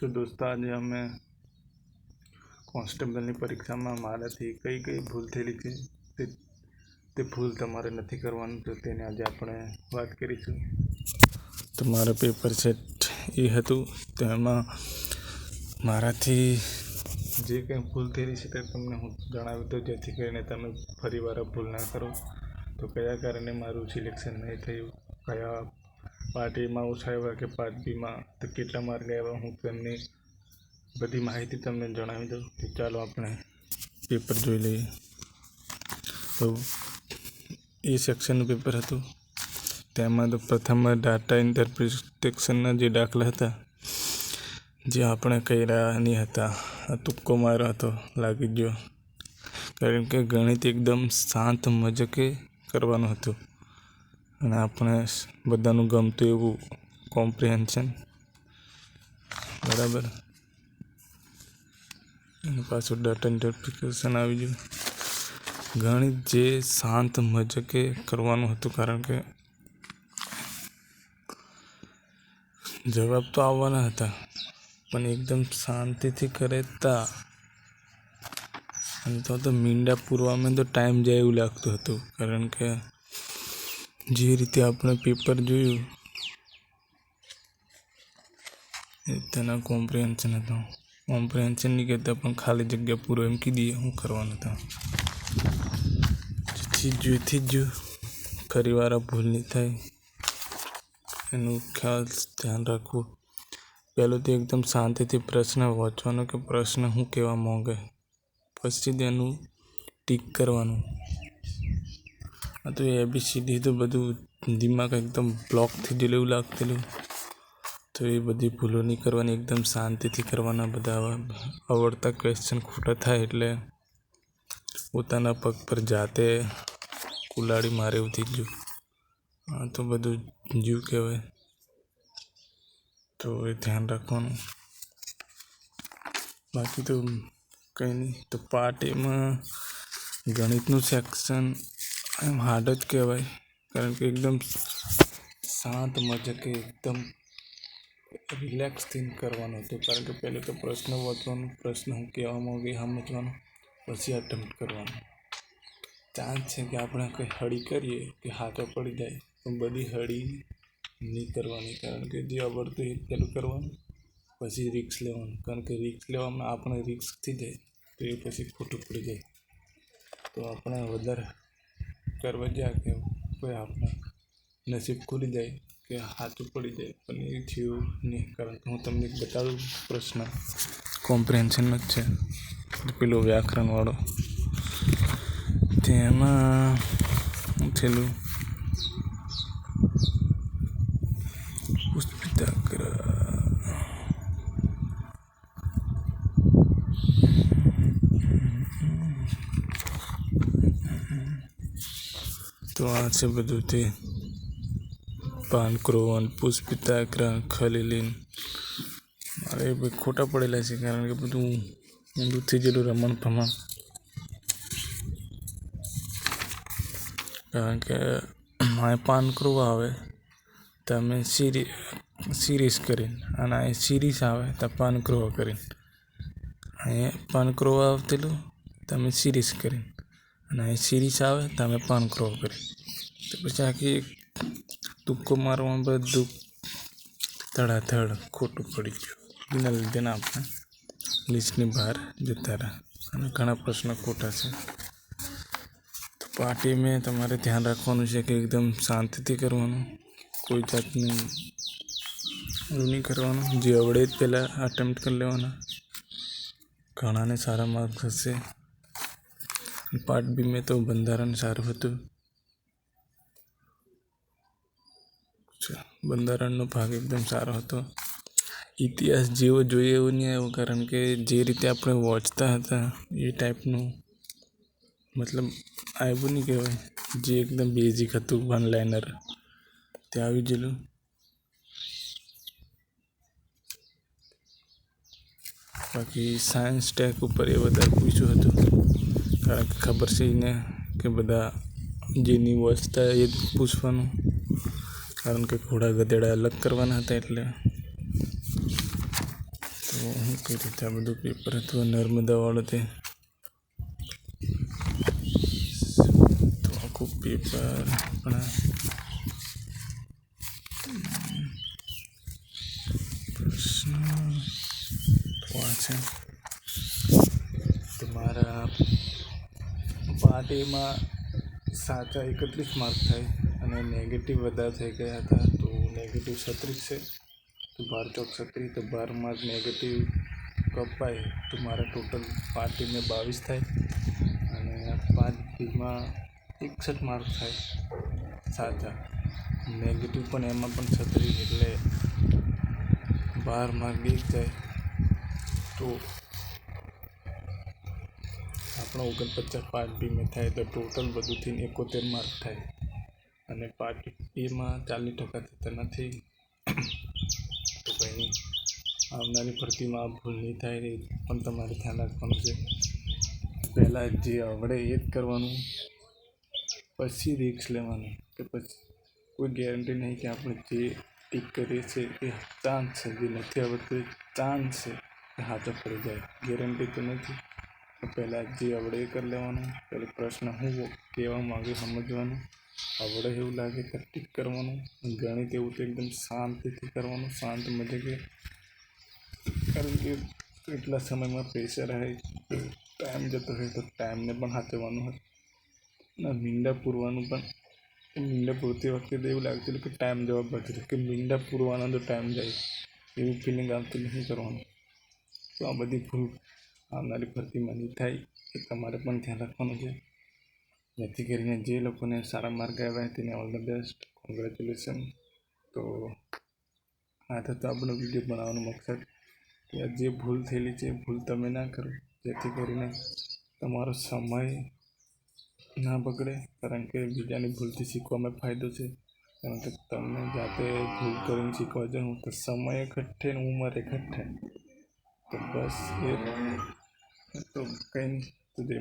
તો દોસ્તો આજે અમે કોન્સ્ટેબલની પરીક્ષામાં મારાથી કઈ કઈ ભૂલ થયેલી છે તે તે ભૂલ તમારે નથી કરવાનું, તો તેને આજે આપણે વાત કરીશું. તો મારું પેપર સેટ એ હતું તેમાં મારાથી જે કંઈ ભૂલ થયેલી છે તે તમને હું જણાવી દઉં જેથી કરીને તમે ફરીવાર વાર ભૂલ ના કરો. તો કયા કારણે મારું સિલેક્શન નહીં થયું, કયા પાર્ટ એમાં ઓછા આવ્યા કે પાર્ટ બીમાં તો કેટલા માર્ક આવ્યા હું તેમની બધી માહિતી તમને જણાવી દઉં તો ચાલો આપણે પેપર જોઈ લઈએ તો એ સેક્શનનું પેપર હતું તેમાં તો પ્રથમ ડાટા ઇન્ટરપ્રિટેશનના જે દાખલા હતા જે આપણે કર્યા નહીં હતા આ તુક્કો માર્યો હતો લાગી ગયો કારણ કે ગણિત એકદમ શાંત મજકે કરવાનું હતું અને આપણે બધાનું ગમતું એવું કોમ્પ્રિહેન્શન બરાબર? અને પાછું ડાટા ઇન્ટરપ્રિકેશન આવી ગયું. ગણિત જે શાંત મજકે કરવાનું હતું, કારણ કે જવાબ તો આવવાના હતા, પણ એકદમ શાંતિથી કરે તા અને તો તો મીંડા પૂરવામાં તો ટાઈમ જાય એવું લાગતું હતું, કારણ કે જે રીતે આપણે પેપર જોયું, એ તેના કોમ્પ્રિહેન્શન હતો. કોમ્પ્રિહેન્શન નહીં કહેતા પણ ખાલી જગ્યા પૂરો એમ કીધી હું કરવાનું હતા જેથી જોઈથી જ ફરીવાર આ ભૂલ નહીં થાય. એનું ખ્યાલ, ધ્યાન રાખવું. પહેલું તો એકદમ શાંતિથી પ્રશ્ન વાંચવાનો કે પ્રશ્ન શું કહેવા માંગે? પછી તેનું ટીક કરવાનું. આ તો એબીસીડી તો બધું દિમાગ એકદમ બ્લોક થઈ ગયેલું એવું લાગતેલું તો એ બધી ભૂલો નહીં કરવાની એકદમ શાંતિથી કરવાના બધા આવા આવડતા ક્વેશ્ચન ખોટા થાય એટલે પોતાના પગ પર જાતે કુલાડી મારે એવું થઈ ગયું આ તો બધું જીવ કહેવાય તો એ ધ્યાન રાખવાનું બાકી તો કંઈ નહીં તો પાર્ટ એમાં ગણિતનું સેક્શન એમ હાર્ડ જ કહેવાય. કારણ કે એકદમ શાંત મજકે એકદમ રિલેક્સ થઈને કરવાનું હતું. કારણ કે પહેલે તો પ્રશ્ન વાંચવાનો, પ્રશ્ન હું કહેવામાં એ સમજવાનો, પછી અટેમ્પ્ટ કરવાનો. ચાન્સ છે કે આપણે કંઈ હળી કરીએ કે હાથો પડી જાય પણ બધી હળી નહીં કરવાની. કારણ કે જે આવડતું એ પહેલું કરવાનું, પછી રિક્સ લેવાનું. કારણ કે રિક્સ લેવામાં આપણે રિક્સ થઈ જાય, તો એ પછી ખોટું પડી જાય. તો આપણે વધારે કરવા જાય કે કોઈ આપણે નસીબ ખુલી જાય કે હાથું પડી જાય. પણ એ થયું નહીં. કારણ કે હું તમને બતાવું પ્રશ્ન. કોમ્પ્રિહેન્શનનો જ છે. પેલો વ્યાકરણવાળો. તેમાં છેલ્લું થયેલું. તો આ છે બધું તે પાનક્રોવન પુષ્પિતાગ્ર ખલીલીન. મારે ખોટા પડેલા છે કારણ કે બધું ઊંધું થઈ ગયેલું રમણ ભમણ. કારણ કે મારે પાનક્રોવા આવે તમે સિરી, સિરીઝ કરીને અને અહીં સિરીઝ આવે તો પાનક્રોવા કરીને. અહીંયા પાનક્રોવા આવતેલું તમે સિરીઝ કરીને. અને અહીં સિરીઝ આવે તમે પાનક્રોવ કરી તો પછી આખી તુક્કો મારવામાં બધું ધડાધડ ખોટું પડી ગયું એના લીધે આપણે લિસ્ટની બહાર જતા રહ્યા અને ઘણા પ્રશ્નો ખોટા છે તો પાર્ટી મેં તમારે ધ્યાન રાખવાનું છે કે એકદમ શાંતિથી કરવાનું કોઈ જાતનું એવું નહીં કરવાનું જે આવડે જ પહેલાં અટેમ્પ્ટ કરી લેવાના ઘણાને સારા માર્ક્સ હશે પાર્ટ બી મેં તો બંધારણ સારું હતું બંધારણનો ભાગ એકદમ સારો હતો. ઇતિહાસ જેવો જોઈએ એવું નહીં આવ્યો, કારણ કે જે રીતે આપણે વાંચતા હતા એ ટાઈપનું મતલબ આવ્યું નહીં કહેવાય. જે એકદમ બેઝિક હતું વન લાઇનર તે આવી ગયેલું. બાકી સાયન્સ ટેક ઉપર એ વધારે પૂછ્યું હતું. કારણ કે ખબર છે ને કે બધા જેની વાંચતા એ પૂછવાનું. કારણ કે ઘોડા ગધેડા અલગ કરવાના હતા એટલે. તો હું કઈ રીતે આ બધું પેપર હતું નર્મદાવાળું તે તો આખું પેપર આપણા છે. મારા પાર્ટીમાં સાચા એકત્રીસ માર્ક થાય. અને નેગેટિવ વધારે થઈ ગયા હતા, તો નેગેટિવ છત્રીસ છે. તો બાર ચોક છત્રીસ, તો બાર માર્ક નેગેટિવ કપાય, તો મારા ટોટલ પાર્ટીને બાવીસ થાય. અને પાંચ બીમાં એકસઠ માર્ક થાય. સાચા. નેગેટિવ પણ એમાં પણ છત્રીસ એટલે બાર માર્ક એક જાય. તો આપણો ઓગણપચાસ પાંચ બીમાં થાય તો ટોટલ બધુંથી એકોતેર માર્ક થાય. અને પાર્ટ એમાં ચાલીસ ટકા થતા નથી. તો કંઈ આવનારી ભરતીમાં ભૂલ નહીં થાય એ પણ તમારે ધ્યાન રાખવાનું છે. પહેલાં જે આવડે એ જ કરવાનું. પછી રિક્સ લેવાનું કે પછી કોઈ ગેરંટી નહીં કે આપણે જે ટીક કરીએ છીએ એ ચાન્સ છે. જે નથી આવડતું એ ચાન્સ છે કે હાથો પડી જાય. ગેરંટી તો નથી. પહેલાં જે આવડે એ કરી લેવાનું. પહેલો પ્રશ્ન હું કહેવા માગે સમજવાનું. આવડે એવું લાગે કે ટીક કરવાનું ગણિત એવું તો એકદમ શાંતિથી કરવાનું, શાંત મજે કે કારણ કે એટલા સમયમાં પ્રેશર રહે ટાઈમ જતો હોય તો ટાઈમને પણ સાચવવાનું હોય. અને મીંડા પૂરવાનું પણ મીંડા પૂરતી વખતે એવું લાગતું હતું કે ટાઈમ જવા પડતું કે મીંડા પૂરવાનો તો ટાઈમ જાય. એવું ફિલિંગ આવતું નહીં કરવાનું. તો આ બધી ભૂલ આવનારી ભરતીમાં નહીં થાય, એ તમારે પણ ધ્યાન રાખવાનું છે. જેથી કરીને જે લોકોને સારા માર્ક આવ્યા તેને ઓલ ધ બેસ્ટ કોંગ્રેચ્યુલેશન તો આ તો આપણો વીડિયો બનાવવાનો મકસદ કે જે ભૂલ થયેલી છે ભૂલ તમે ના કરો જેથી કરીને તમારો સમય ના બગડે કારણ કે બીજાની ભૂલથી શીખવામાં ફાયદો છે કારણ કે તમને જાતે ભૂલ કરીને શીખવા જાઉં તો સમય એકઠે ને ઉંમર એકઠે તો બસ એ તો કંઈ તો જે